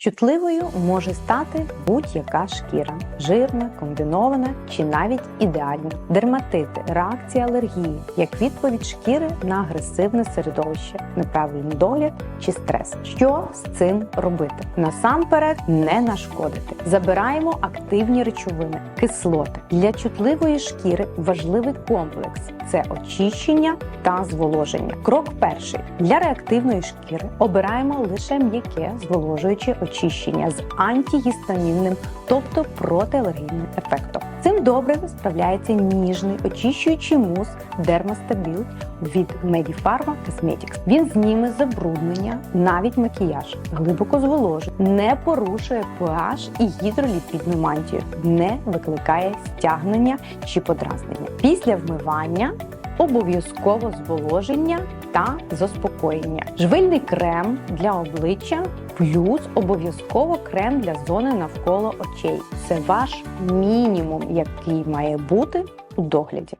Чутливою може стати будь-яка шкіра жирна, комбінована чи навіть ідеальна. Дерматити, реакція алергії, як відповідь шкіри на агресивне середовище, неправильний догляд чи стрес. Що з цим робити? Насамперед не нашкодити. Забираємо активні речовини, кислоти. Для чутливої шкіри важливий комплекс це очищення та зволоження. Крок перший для реактивної шкіри обираємо лише м'яке зволожуюче очищення з антигістамінним, тобто протиалергійним ефектом. Цим добре справляється ніжний очищуючий мус Dermastabil від Medifarma Cosmetics. Він зніме забруднення, навіть макіяж, глибоко зволожує, не порушує pH і гідроліпідну мантію, не викликає стягнення чи подразнення. Після вмивання обов'язково зволоження та заспокоєння. Жвильний крем для обличчя плюс обов'язково крем для зони навколо очей. Це ваш мінімум, який має бути у догляді.